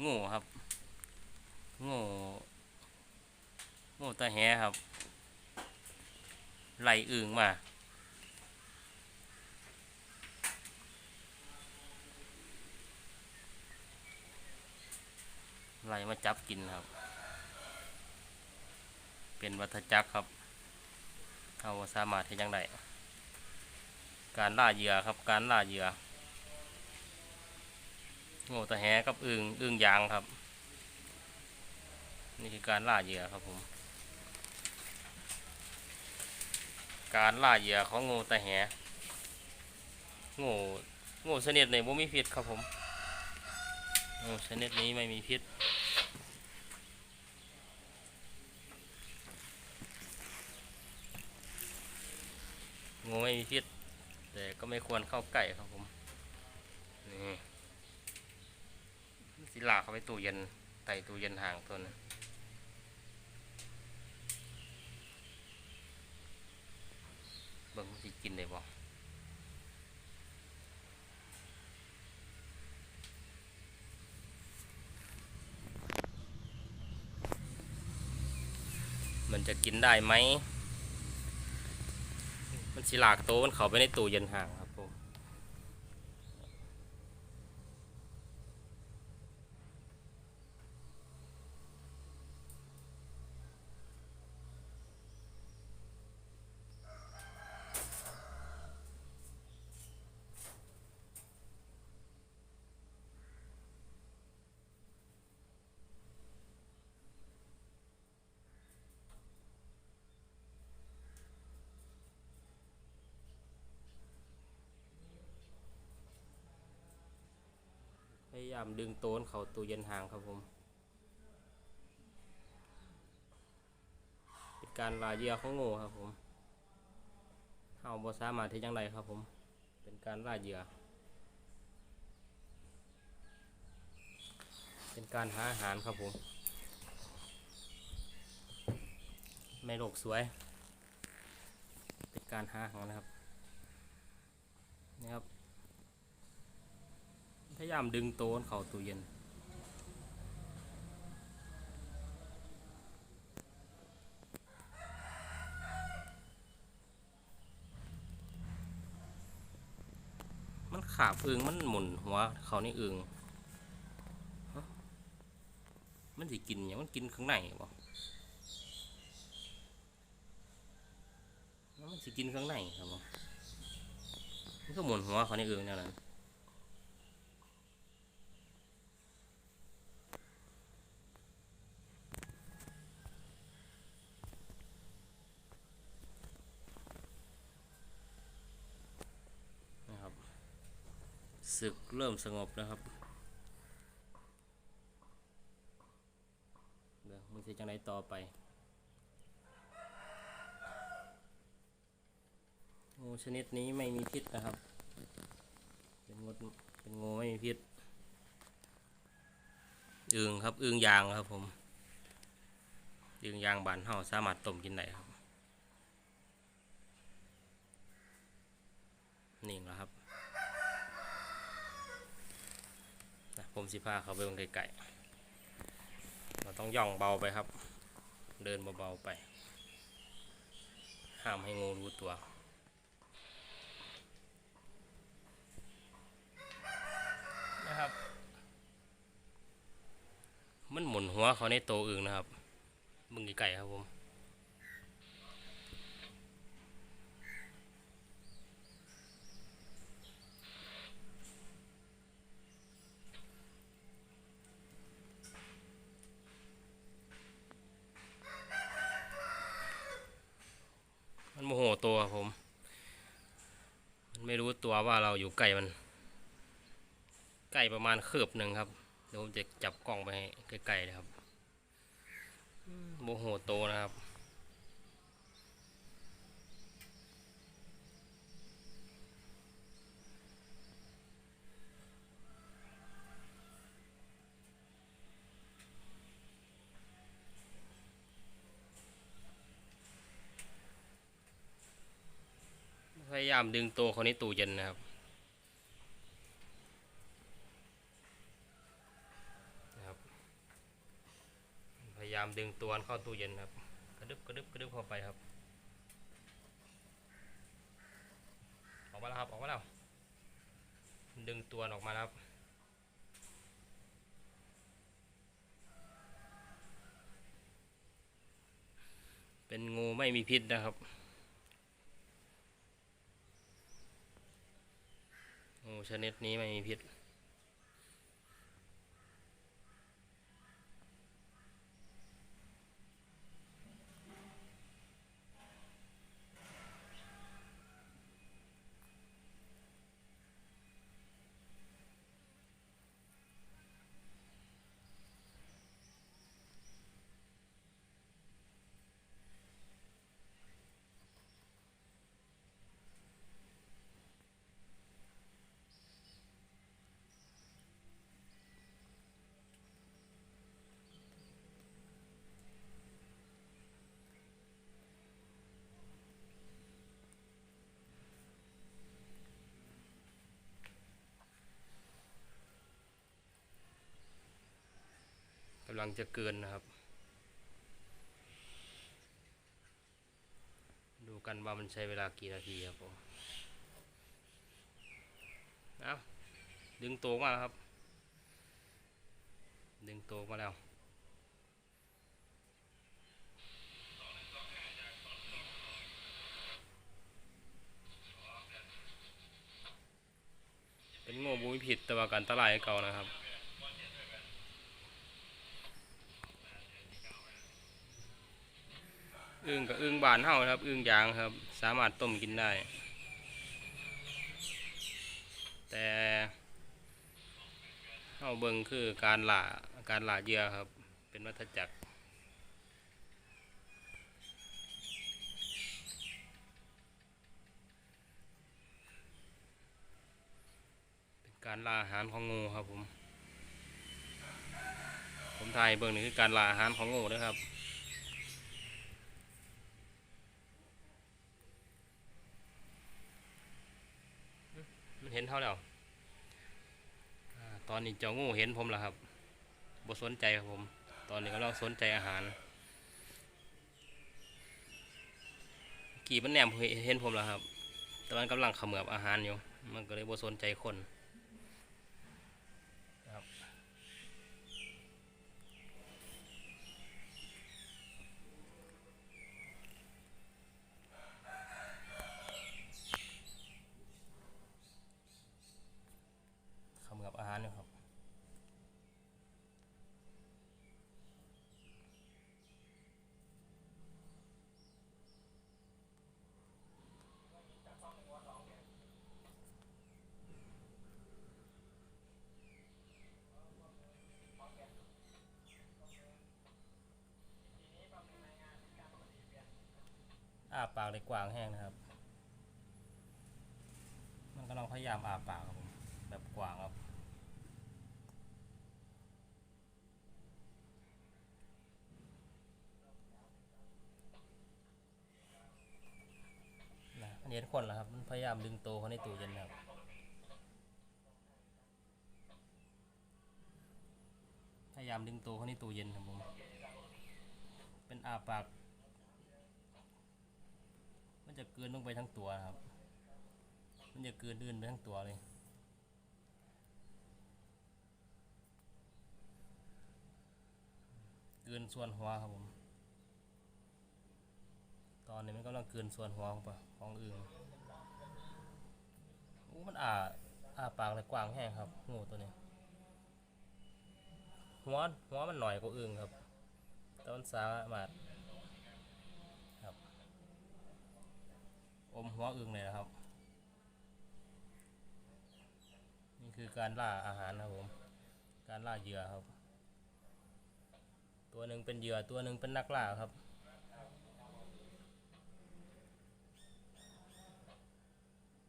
โง่ครับ โง่ โง่ตาแหครับ ไหลอึ่งมาไหลมาจับกินครับ เป็นวัฏจักรครับเอาสามารถที่ยังได้การล่าเหยื่อครับ การล่าเหยื่อ โง่ตะแหกับอึงอึงยางครับ นี่คือการล่าเหยื่อครับผม การล่าเหยื่อของโง่ตะแหโง่โง่ชนิดในบ่มีพิษครับผมโง่ชนิดนี้ไม่มีพิษโง่ไม่มีพิษแต่ก็ไม่ควรเข้าใกล้ครับผม นี่ สิลากเข้าไปตู้เย็นไต่ตู้เย็นห่างตัวนะเบิ่งสิกินได้บ่มันจะกินได้ไหม มันสิลากโตวมันเข้าไปในตู้เย็นห่างามดึงโต้นเขาตู้เย็นห่างครับผม เป็นการลาเหยื่อของงูครับผมเฮาบ่สามารถที่จังไดครับผม เป็นการลาเหยื่อเป็นการหาอาหารครับผมไม่โลกสวย เป็นการหาขอาหารนะครับนี่ครับ พยายามดึงโต้นเข้าตู้เย็น มันขาบอึงมันหมุนหัวเขานี่อึงมันสิกินอย่างมันกินข้างในบ่แล้วมันสิกินข้างในครับบ่มันก็หมุนหัวเขานี่อึงแนวนั้นนะครับ ศึกเริ่มสงบนะครับเดี๋ยวมันจะจังไรต่อไป งูชนิดนี้ไม่มีพิษนะครับ เป็นงูเป็นงูไม่มีพิษอึงครับอึงยางครับผมอึงยางบานเฮาสามารถต้มกินได้ครับ นี่แหละครับนะ ผมสิพาเขาไปบนไก่ๆเราต้องย่องเบาไปครับ เดินเบาๆไป ห้ามให้งูรู้ตัวนะครับ มันหมุนหัวเขาในโตอึงนะครับมึงไก่ครับผม มันโมโหตัวครับผม มัน ไม่รู้ตัวว่าเราอยู่ใกล้มัน ใกล้ประมาณคืบหนึ่งครับเดี๋ยวผมจะจับกล้องไปให้ใกล้ๆเลยครับอืมโมโหโตวนะครับ พยายามดึงตัวคนนี้ตู้เย็นนะครับนะครับายามดึงตัวเข้าตู้เย็นครับ กระดึบกระดึบกระดึบเข้าไปครับ ออกมาแล้วครับ ออกมาแล้ว ดึงตัวออกมาครับเป็นงูไม่มีพิษนะครับ ชนิดนี้ไม่มีพิษำลังจะเกินนะครับ ดูกันว่ามันใช้เวลากี่นาทีครับผมเอาดึงโตมาแล้วครับ ดึงโตมาแล้วเป็นโง่บุมิผิดแต่ว่าการตลายเก่านะครับ อึ่งกับอึ่งบานเฮาครับ อึ่งยางครับ สามารถต้มกินได้ แต่เฮาเบิงคือการหล่าการหล่าเหยื่อครับ เป็นวัฏจักรการล่าอาหารของงูครับผม ผมถ่ายเบิ่งนี่คือการล่าอาหารของงูนะครับ มันเห็นเท่าแล้วตอนนี้เจ้างูเห็นผมแล้วครับบสนใจครับผม ตอนนี้ก็ลองสนใจอาหารกี่มันแหนมเห็นผมแล้วครับแต่มันกำลังขมือบอาหารอยู่ มันก็เลยบสนใจคนครับเขมือบอาหารอยู่ครับ อ้า ปากเลยกว้างแห้งนะครับ มันกำลังพยายามอาปากครับผมแบบกว้างครับนะอันนี้เห็นคนแล้วครับ มันพยายามดึงโตเขาในตู้เย็นครับพยายามดึงโตวเขาในตู้เย็นครับผม เป็นอาปาก มันจะเกินลงไปทั้งตัวนะครับ มันจะเกินดื่นไปทั้งตัวเลย เกินส่วนหัวครับผม ตอนนี้มันกำลังเกินส่วนหัวของปะของอื่นโอ้มันอ่าอ่าปากเลยกว้างแห้งครับงูตัวนี้ หัวหัวมันหน่อยกว่าอื่นครับแต่มันสามารถครับ อม หัวอึ่งเลยนะครับ นี่คือการล่าอาหารนะครับผม การล่าเหยื่อครับ ตัวหนึ่งเป็นเหยื่อตัวหนึ่งเป็นนักล่าครับ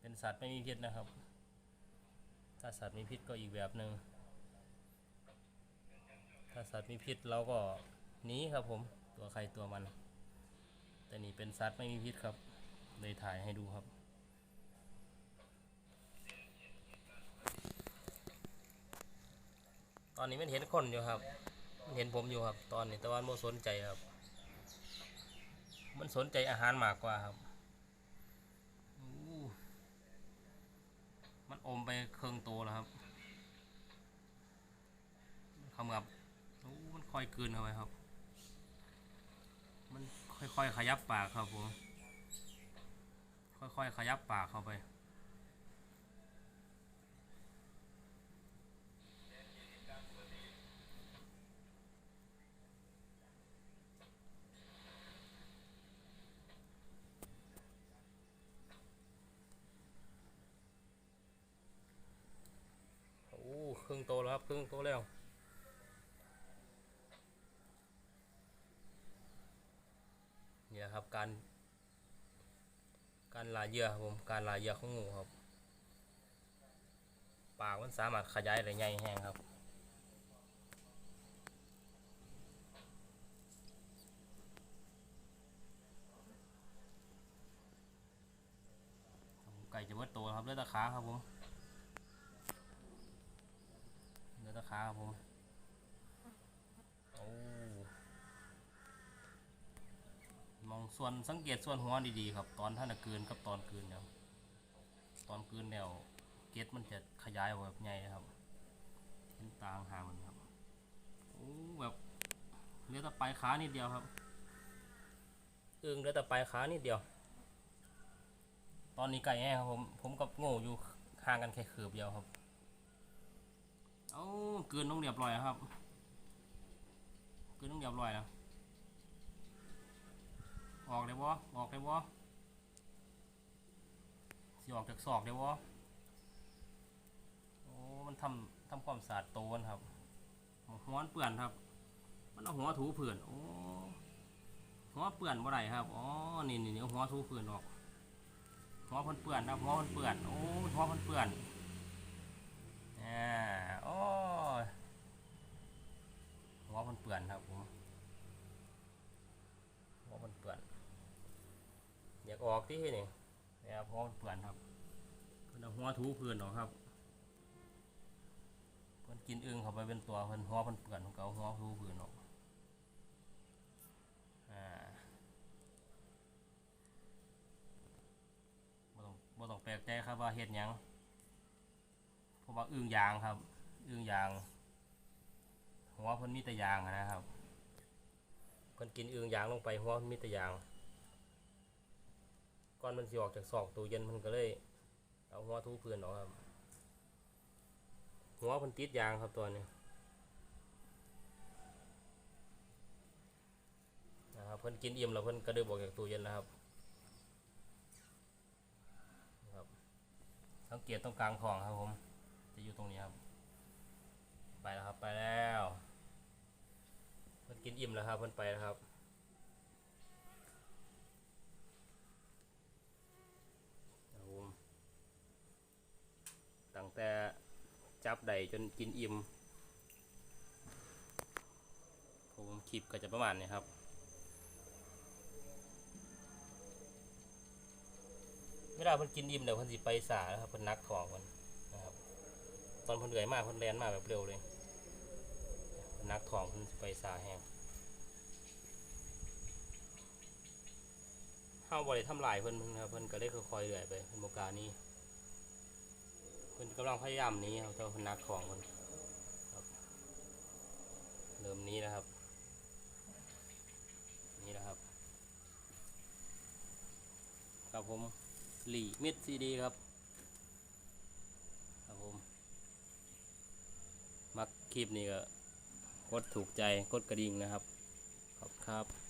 เป็นสัตว์ไม่มีพิษนะครับ ถ้าสัตว์มีพิษก็อีกแบบหนึ่งถ้าสัตว์มีพิษเราก็หนีครับผม ตัวใครตัวมัน แต่นี่เป็นสัตว์ไม่มีพิษครับ เลยถ่ายให้ดูครับ ตอนนี้มันเห็นคนอยู่ครับมันเห็นผมอยู่ครับ ตอนนี้แต่ว่ามันบ่สนใจครับ มันสนใจอาหารมากกว่าครับมันอมไปเครื่องโตแล้วครับคำกับมันค่อยกืนเข้าไปครับ มันค่อยๆขยับปากครับผม ค่อยๆ ขยับปากเข้าไป โอ้ครึ่งโตแล้วครับครึ่งโตแล้วเนี่นะครับการ การลายเหยื่อครับผมการลายเหยื่อของงูครับ ปากมันสามารถขยายได้ใหญ่แห้งครับไก่จะเบิดโตแล้วครับเลือดตะขาครับผมเลือดตะขาครับผมโอ้ มองส่วนสังเกตส่วนหัวดีๆครับ ตอนท่านจะกลืนกับตอนกลืนเนี่ยตอนกลืนแล้วเกล็ดมันจะขยายออกแบบใหญ่นะครับเห็นตางหางมันครับโอ้แบบเหลือแต่ปลายขานิดเดียวครับอึ้งเหลือแต่ปลายขานิดเดียว ตอนนี้ไก่แห้งครับผมผมกับโง่อยู่ห่างกันแค่คืบเดียวครับเอาเกินต้องเรียบร้อยครับเกินต้องเรียบร้อยแล้ว ออกได้บ่ออกได้บ่สิออกจากซอกได้บ่โอ้มันทำทำความสะอาดโตนครับหัวเปื่อนครับ มันเอาหัวถูเผื่อนโอ้หัวเปื่อนบ่ได้ครับอ๋อนี่นี่เอาหัวถูเผื่อนออกหัวเพิ่นเปื่อนนะหัวเพิ่นเปื่อนโอ้หัวเพิ่นเปื่อนอ่าโอ้หัวเพิ่นเปื่อนครับผมหัวเพิ่นเปื่อนอยากออกที่นี่นะครับหัวเพิ่นเปื่อนครับเพิ่นเอาหัวถูพื้นออกครับ เพิ่นกินอึ่งเข้าไปเป็นตัวเพิ่นหัวเพิ่นเปื่อนเพิ่นก็เอาหัวถูพื้นออกอ่าบ่ต้องบ่ต้องแปลกใจครับว่าเฮ็ดหยังเพราะว่าอึ่งยางครับ อึ่งยาง หัวเพิ่นมีแต่ยางอะนะครับเพิ่นกินอึ่งยางลงไปหัวเพิ่นมีแต่ยางก่ อนมันสิออกจากซอกตู้เย็นเพิ่นก็เลย เอาหัวทูพื้นออกครับ หัวเพิ่นติดยางครับตัวนี้นะครับเพิ่นกินอิ่มแล้วเพิ่นก็เดินออกจากตู้เย็นแล้วครับสังเกตตรงกลางของครับผม จะอยู่ตรงนี้ครับ ไปแล้วครับไปแล้ว เพิ่นกินอิ่มแล้วครับเพิ่นไปแล้วครับผมตั้ง แต่จับได้จนกินอิ่มผมคลิปก็จะประมาณนี้ครับเวลาเพิ่นกินอิ่มเดี๋ยวเพิ่นสิไปสาแล้วครับเพิ่นนักท้องเพิ่นนะครับ ตอนเพิ่นเหนื่อยมากเพิ่นแลนมากแบบเร็วเลยเพิ่นนักท้องเพิ่นสิไปสาแห้งเฮาบ่ได้ทำลายเพิ่นครับเพิ่นก็เลยค่อยๆเลื่อยไปเพิ่นบ่กานี้ เพิ่นกำลังพยายามนี้ครับแต่ว่าพนนักท้องเพิ่นครับเริ่มนี้แล้วครับ นี่แล้วครับครับผมหลีมิดซีดีครับครับผมมักคลิปนี้ก็กดถูกใจกดกระดิ่งนะครับขอบคุณครับ